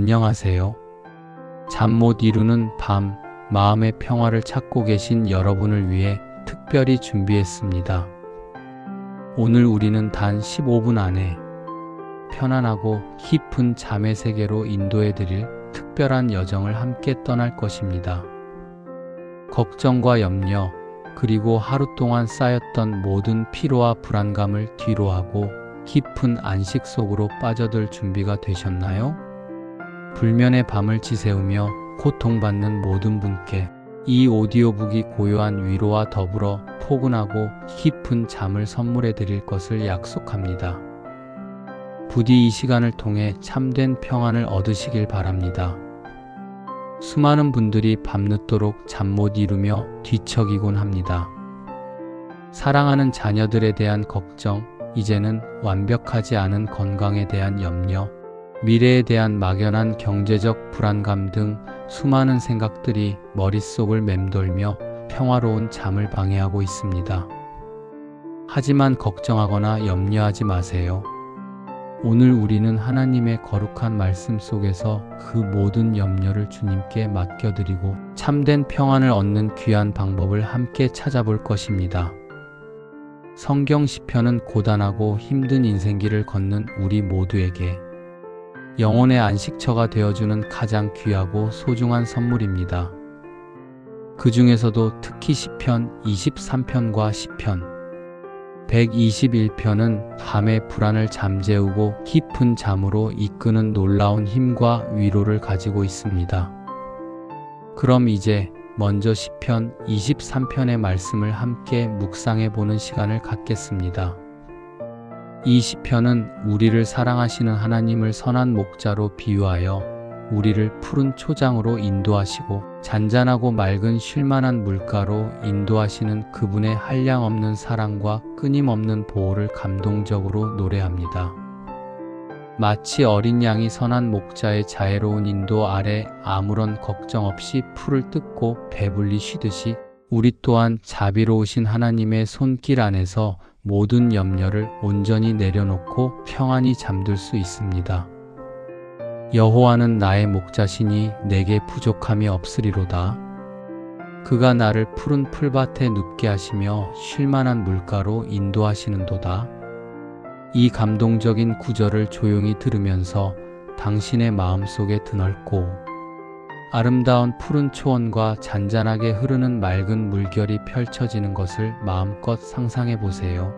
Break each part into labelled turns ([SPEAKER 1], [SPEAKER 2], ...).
[SPEAKER 1] 안녕하세요. 잠 못 이루는 밤, 마음의 평화를 찾고 계신 여러분을 위해 특별히 준비했습니다. 오늘 우리는 단 15분 안에 편안하고 깊은 잠의 세계로 인도해 드릴 특별한 여정을 함께 떠날 것입니다. 걱정과 염려, 그리고 하루 동안 쌓였던 모든 피로와 불안감을 뒤로하고 깊은 안식 속으로 빠져들 준비가 되셨나요? 불면의 밤을 지새우며 고통받는 모든 분께 이 오디오북이 고요한 위로와 더불어 포근하고 깊은 잠을 선물해 드릴 것을 약속합니다. 부디 이 시간을 통해 참된 평안을 얻으시길 바랍니다. 수많은 분들이 밤늦도록 잠 못 이루며 뒤척이곤 합니다. 사랑하는 자녀들에 대한 걱정, 이제는 완벽하지 않은 건강에 대한 염려, 미래에 대한 막연한 경제적 불안감 등 수많은 생각들이 머릿속을 맴돌며 평화로운 잠을 방해하고 있습니다. 하지만 걱정하거나 염려하지 마세요. 오늘 우리는 하나님의 거룩한 말씀 속에서 그 모든 염려를 주님께 맡겨드리고 참된 평안을 얻는 귀한 방법을 함께 찾아볼 것입니다. 성경 시편은 고단하고 힘든 인생길을 걷는 우리 모두에게 영혼의 안식처가 되어주는 가장 귀하고 소중한 선물입니다. 그 중에서도 특히 시편 23편과 시편 121편은 밤의 불안을 잠재우고 깊은 잠으로 이끄는 놀라운 힘과 위로를 가지고 있습니다. 그럼 이제 먼저 시편 23편의 말씀을 함께 묵상해 보는 시간을 갖겠습니다. 이 시편은 우리를 사랑하시는 하나님을 선한 목자로 비유하여 우리를 푸른 초장으로 인도하시고 잔잔하고 맑은 쉴만한 물가로 인도하시는 그분의 한량없는 사랑과 끊임없는 보호를 감동적으로 노래합니다. 마치 어린 양이 선한 목자의 자애로운 인도 아래 아무런 걱정 없이 풀을 뜯고 배불리 쉬듯이 우리 또한 자비로우신 하나님의 손길 안에서 모든 염려를 온전히 내려놓고 평안히 잠들 수 있습니다. 여호와는 나의 목자시니 내게 부족함이 없으리로다. 그가 나를 푸른 풀밭에 눕게 하시며 쉴만한 물가로 인도하시는도다. 이 감동적인 구절을 조용히 들으면서 당신의 마음속에 드넓고 아름다운 푸른 초원과 잔잔하게 흐르는 맑은 물결이 펼쳐지는 것을 마음껏 상상해 보세요.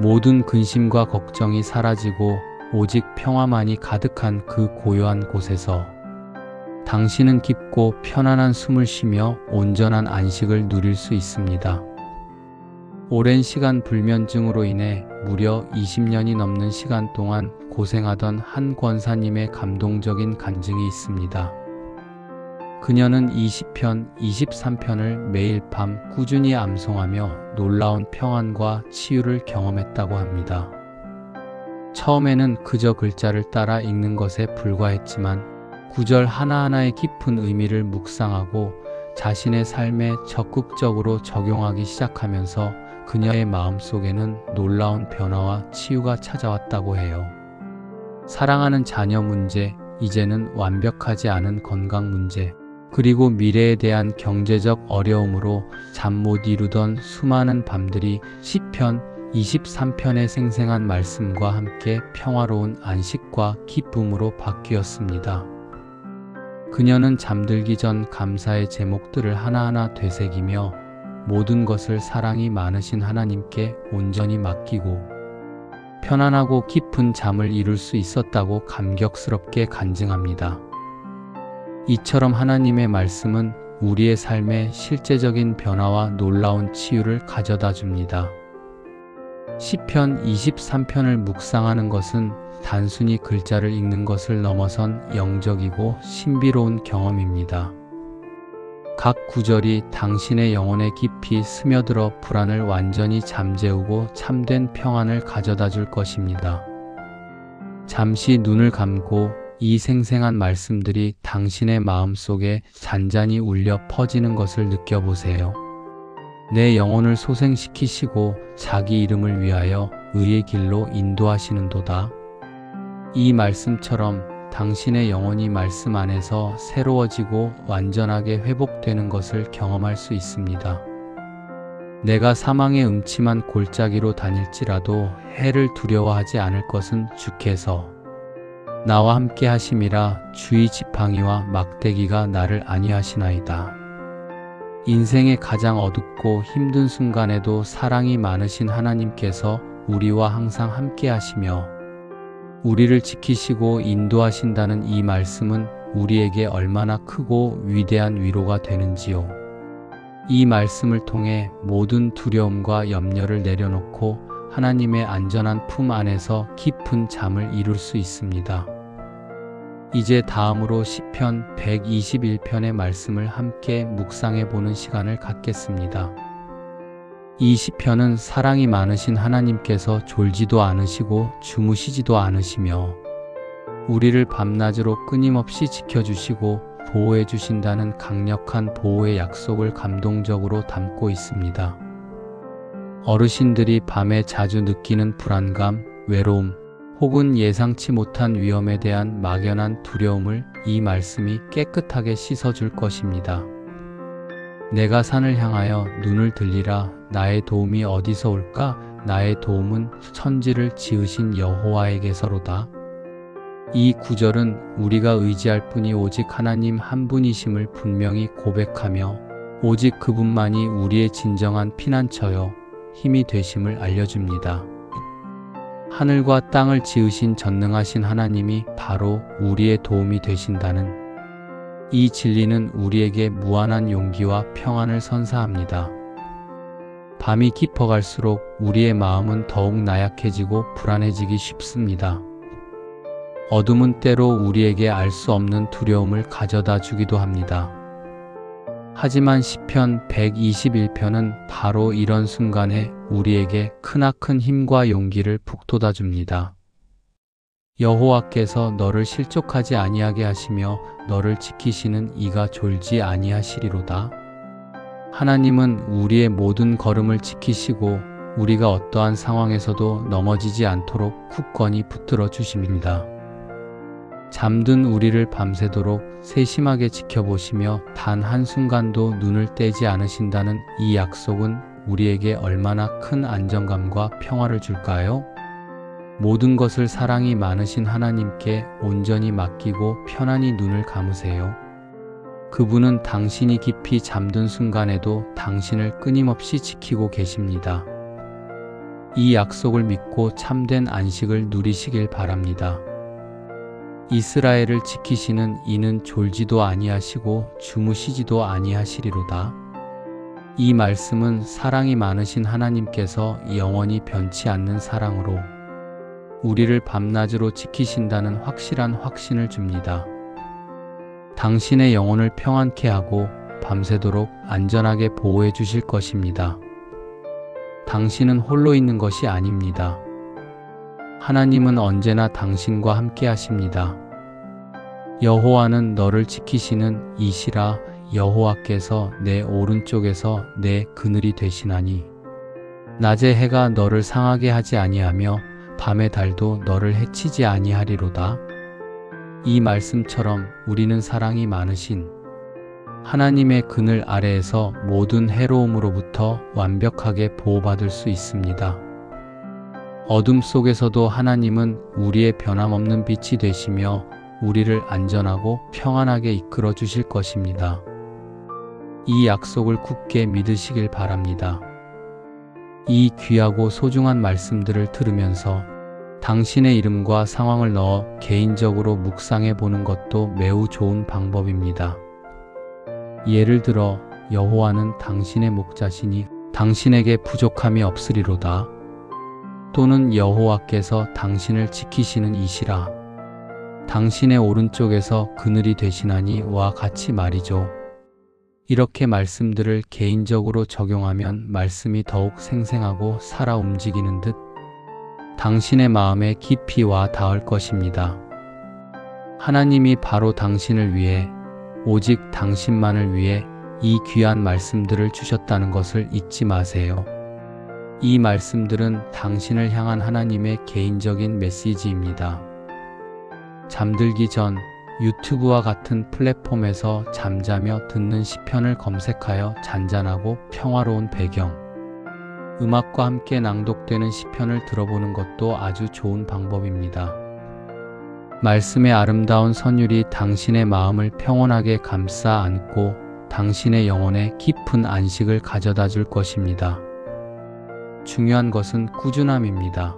[SPEAKER 1] 모든 근심과 걱정이 사라지고 오직 평화만이 가득한 그 고요한 곳에서 당신은 깊고 편안한 숨을 쉬며 온전한 안식을 누릴 수 있습니다. 오랜 시간 불면증으로 인해 무려 20년이 넘는 시간 동안 고생하던 한 권사님의 감동적인 간증이 있습니다. 그녀는 20편, 23편을 매일 밤 꾸준히 암송하며 놀라운 평안과 치유를 경험했다고 합니다. 처음에는 그저 글자를 따라 읽는 것에 불과했지만 구절 하나하나의 깊은 의미를 묵상하고 자신의 삶에 적극적으로 적용하기 시작하면서 그녀의 마음 속에는 놀라운 변화와 치유가 찾아왔다고 해요. 사랑하는 자녀 문제, 이제는 완벽하지 않은 건강 문제, 그리고 미래에 대한 경제적 어려움으로 잠 못 이루던 수많은 밤들이 시편 23편의 생생한 말씀과 함께 평화로운 안식과 기쁨으로 바뀌었습니다. 그녀는 잠들기 전 감사의 제목들을 하나하나 되새기며 모든 것을 사랑이 많으신 하나님께 온전히 맡기고 편안하고 깊은 잠을 이룰 수 있었다고 감격스럽게 간증합니다. 이처럼 하나님의 말씀은 우리의 삶에 실제적인 변화와 놀라운 치유를 가져다 줍니다. 시편 23편을 묵상하는 것은 단순히 글자를 읽는 것을 넘어선 영적이고 신비로운 경험입니다. 각 구절이 당신의 영혼에 깊이 스며들어 불안을 완전히 잠재우고 참된 평안을 가져다 줄 것입니다. 잠시 눈을 감고 이 생생한 말씀들이 당신의 마음 속에 잔잔히 울려 퍼지는 것을 느껴보세요. 내 영혼을 소생시키시고 자기 이름을 위하여 의의 길로 인도하시는도다. 이 말씀처럼 당신의 영혼이 말씀 안에서 새로워지고 완전하게 회복되는 것을 경험할 수 있습니다. 내가 사망의 음침한 골짜기로 다닐지라도 해를 두려워하지 않을 것은 주께서 나와 함께 하심이라 주의 지팡이와 막대기가 나를 안위하시나이다. 인생의 가장 어둡고 힘든 순간에도 사랑이 많으신 하나님께서 우리와 항상 함께 하시며 우리를 지키시고 인도하신다는 이 말씀은 우리에게 얼마나 크고 위대한 위로가 되는지요. 이 말씀을 통해 모든 두려움과 염려를 내려놓고 하나님의 안전한 품 안에서 깊은 잠을 이룰 수 있습니다. 이제 다음으로 시편 121편의 말씀을 함께 묵상해 보는 시간을 갖겠습니다. 이 시편은 사랑이 많으신 하나님께서 졸지도 않으시고 주무시지도 않으시며 우리를 밤낮으로 끊임없이 지켜주시고 보호해 주신다는 강력한 보호의 약속을 감동적으로 담고 있습니다. 어르신들이 밤에 자주 느끼는 불안감, 외로움, 혹은 예상치 못한 위험에 대한 막연한 두려움을 이 말씀이 깨끗하게 씻어줄 것입니다. 내가 산을 향하여 눈을 들리라 나의 도움이 어디서 올까 나의 도움은 천지를 지으신 여호와에게서로다. 이 구절은 우리가 의지할 분이 오직 하나님 한 분이심을 분명히 고백하며 오직 그분만이 우리의 진정한 피난처요 힘이 되심을 알려줍니다. 하늘과 땅을 지으신 전능하신 하나님이 바로 우리의 도움이 되신다는 이 진리는 우리에게 무한한 용기와 평안을 선사합니다. 밤이 깊어갈수록 우리의 마음은 더욱 나약해지고 불안해지기 쉽습니다. 어둠은 때로 우리에게 알 수 없는 두려움을 가져다 주기도 합니다. 하지만 시편 121편은 바로 이런 순간에 우리에게 크나큰 힘과 용기를 북돋아 줍니다. 여호와께서 너를 실족하지 아니하게 하시며 너를 지키시는 이가 졸지 아니하시리로다. 하나님은 우리의 모든 걸음을 지키시고 우리가 어떠한 상황에서도 넘어지지 않도록 굳건히 붙들어 주십니다. 잠든 우리를 밤새도록 세심하게 지켜보시며 단 한순간도 눈을 떼지 않으신다는 이 약속은 우리에게 얼마나 큰 안정감과 평화를 줄까요? 모든 것을 사랑이 많으신 하나님께 온전히 맡기고 편안히 눈을 감으세요. 그분은 당신이 깊이 잠든 순간에도 당신을 끊임없이 지키고 계십니다. 이 약속을 믿고 참된 안식을 누리시길 바랍니다. 이스라엘을 지키시는 이는 졸지도 아니하시고 주무시지도 아니하시리로다. 이 말씀은 사랑이 많으신 하나님께서 영원히 변치 않는 사랑으로 우리를 밤낮으로 지키신다는 확실한 확신을 줍니다. 당신의 영혼을 평안케 하고 밤새도록 안전하게 보호해 주실 것입니다. 당신은 홀로 있는 것이 아닙니다. 하나님은 언제나 당신과 함께 하십니다. 여호와는 너를 지키시는 이시라 여호와께서 내 오른쪽에서 내 그늘이 되시나니 낮에 해가 너를 상하게 하지 아니하며 밤의 달도 너를 해치지 아니하리로다. 이 말씀처럼 우리는 사랑이 많으신 하나님의 그늘 아래에서 모든 해로움으로부터 완벽하게 보호받을 수 있습니다. 어둠 속에서도 하나님은 우리의 변함없는 빛이 되시며 우리를 안전하고 평안하게 이끌어 주실 것입니다. 이 약속을 굳게 믿으시길 바랍니다. 이 귀하고 소중한 말씀들을 들으면서 당신의 이름과 상황을 넣어 개인적으로 묵상해 보는 것도 매우 좋은 방법입니다. 예를 들어 여호와는 당신의 목자시니 당신에게 부족함이 없으리로다. 또는 여호와께서 당신을 지키시는 이시라. 당신의 오른쪽에서 그늘이 되시나니 와 같이 말이죠. 이렇게 말씀들을 개인적으로 적용하면 말씀이 더욱 생생하고 살아 움직이는 듯 당신의 마음에 깊이 와 닿을 것입니다. 하나님이 바로 당신을 위해 오직 당신만을 위해 이 귀한 말씀들을 주셨다는 것을 잊지 마세요. 이 말씀들은 당신을 향한 하나님의 개인적인 메시지입니다. 잠들기 전 유튜브와 같은 플랫폼에서 잠자며 듣는 시편을 검색하여 잔잔하고 평화로운 배경, 음악과 함께 낭독되는 시편을 들어보는 것도 아주 좋은 방법입니다. 말씀의 아름다운 선율이 당신의 마음을 평온하게 감싸 안고 당신의 영혼에 깊은 안식을 가져다 줄 것입니다. 중요한 것은 꾸준함입니다.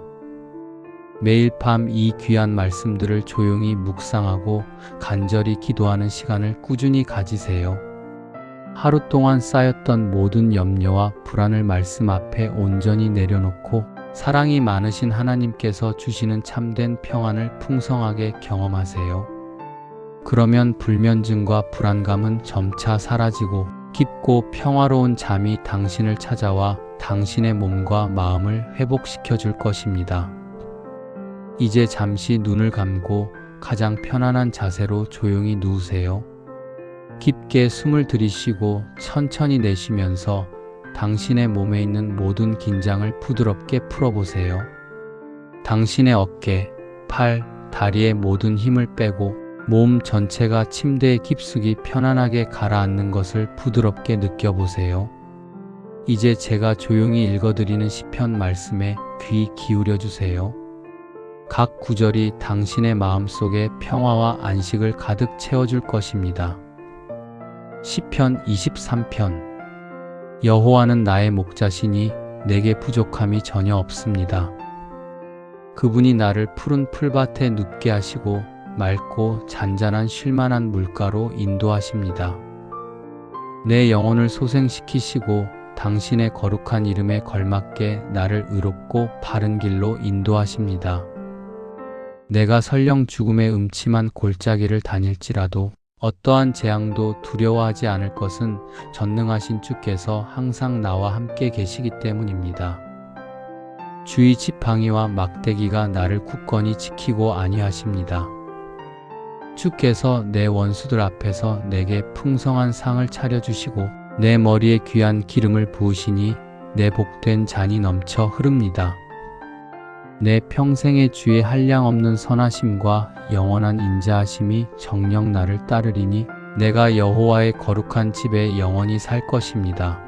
[SPEAKER 1] 매일 밤 이 귀한 말씀들을 조용히 묵상하고 간절히 기도하는 시간을 꾸준히 가지세요. 하루 동안 쌓였던 모든 염려와 불안을 말씀 앞에 온전히 내려놓고 사랑이 많으신 하나님께서 주시는 참된 평안을 풍성하게 경험하세요. 그러면 불면증과 불안감은 점차 사라지고 깊고 평화로운 잠이 당신을 찾아와 당신의 몸과 마음을 회복시켜 줄 것입니다. 이제 잠시 눈을 감고 가장 편안한 자세로 조용히 누우세요. 깊게 숨을 들이쉬고 천천히 내쉬면서 당신의 몸에 있는 모든 긴장을 부드럽게 풀어보세요. 당신의 어깨, 팔, 다리의 모든 힘을 빼고 몸 전체가 침대에 깊숙이 편안하게 가라앉는 것을 부드럽게 느껴보세요. 이제 제가 조용히 읽어드리는 시편 말씀에 귀 기울여 주세요. 각 구절이 당신의 마음 속에 평화와 안식을 가득 채워줄 것입니다. 시편 23편 여호와는 나의 목자시니 내게 부족함이 전혀 없습니다. 그분이 나를 푸른 풀밭에 눕게 하시고 맑고 잔잔한 쉴만한 물가로 인도하십니다. 내 영혼을 소생시키시고 당신의 거룩한 이름에 걸맞게 나를 의롭고 바른 길로 인도하십니다. 내가 설령 죽음의 음침한 골짜기를 다닐지라도 어떠한 재앙도 두려워하지 않을 것은 전능하신 주께서 항상 나와 함께 계시기 때문입니다. 주의 지팡이와 막대기가 나를 굳건히 지키고 아니하십니다. 주께서 내 원수들 앞에서 내게 풍성한 상을 차려주시고 내 머리에 귀한 기름을 부으시니 내 복된 잔이 넘쳐 흐릅니다. 내 평생의 주의 한량 없는 선하심과 영원한 인자하심이 정녕 나를 따르리니 내가 여호와의 거룩한 집에 영원히 살 것입니다.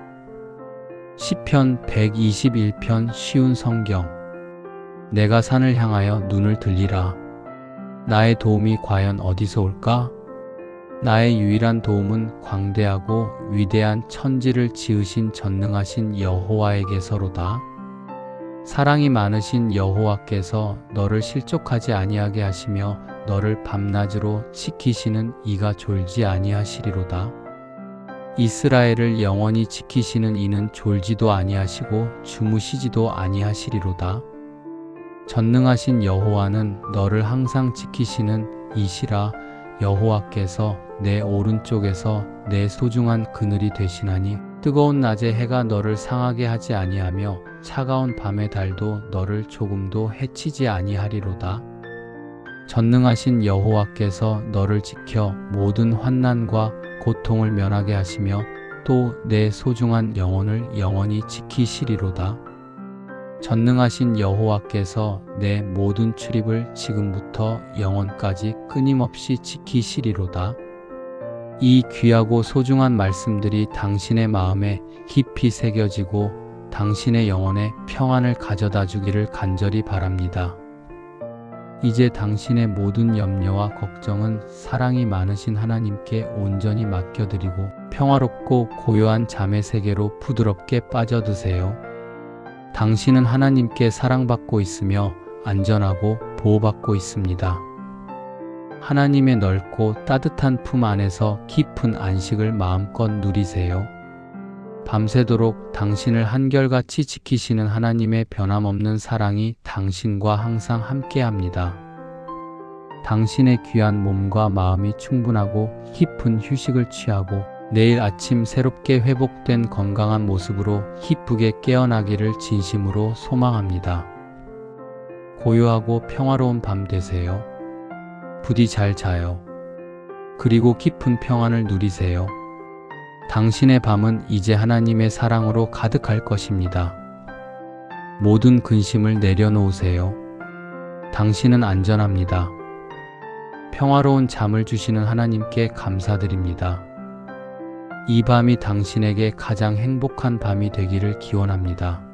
[SPEAKER 1] 시편 121편 쉬운 성경 내가 산을 향하여 눈을 들리라 나의 도움이 과연 어디서 올까? 나의 유일한 도움은 광대하고 위대한 천지를 지으신 전능하신 여호와에게서로다. 사랑이 많으신 여호와께서 너를 실족하지 아니하게 하시며 너를 밤낮으로 지키시는 이가 졸지 아니하시리로다. 이스라엘을 영원히 지키시는 이는 졸지도 아니하시고 주무시지도 아니하시리로다. 전능하신 여호와는 너를 항상 지키시는 이시라 여호와께서 내 오른쪽에서 내 소중한 그늘이 되시나니 뜨거운 낮에 해가 너를 상하게 하지 아니하며 차가운 밤의 달도 너를 조금도 해치지 아니하리로다. 전능하신 여호와께서 너를 지켜 모든 환난과 고통을 면하게 하시며 또 내 소중한 영혼을 영원히 지키시리로다. 전능하신 여호와께서 내 모든 출입을 지금부터 영원까지 끊임없이 지키시리로다. 이 귀하고 소중한 말씀들이 당신의 마음에 깊이 새겨지고 당신의 영혼에 평안을 가져다 주기를 간절히 바랍니다. 이제 당신의 모든 염려와 걱정은 사랑이 많으신 하나님께 온전히 맡겨드리고 평화롭고 고요한 잠의 세계로 부드럽게 빠져드세요. 당신은 하나님께 사랑받고 있으며 안전하고 보호받고 있습니다. 하나님의 넓고 따뜻한 품 안에서 깊은 안식을 마음껏 누리세요. 밤새도록 당신을 한결같이 지키시는 하나님의 변함없는 사랑이 당신과 항상 함께합니다. 당신의 귀한 몸과 마음이 충분하고 깊은 휴식을 취하고 내일 아침 새롭게 회복된 건강한 모습으로 기쁘게 깨어나기를 진심으로 소망합니다. 고요하고 평화로운 밤 되세요. 부디 잘 자요. 그리고 깊은 평안을 누리세요. 당신의 밤은 이제 하나님의 사랑으로 가득할 것입니다. 모든 근심을 내려놓으세요. 당신은 안전합니다. 평화로운 잠을 주시는 하나님께 감사드립니다. 이 밤이 당신에게 가장 행복한 밤이 되기를 기원합니다.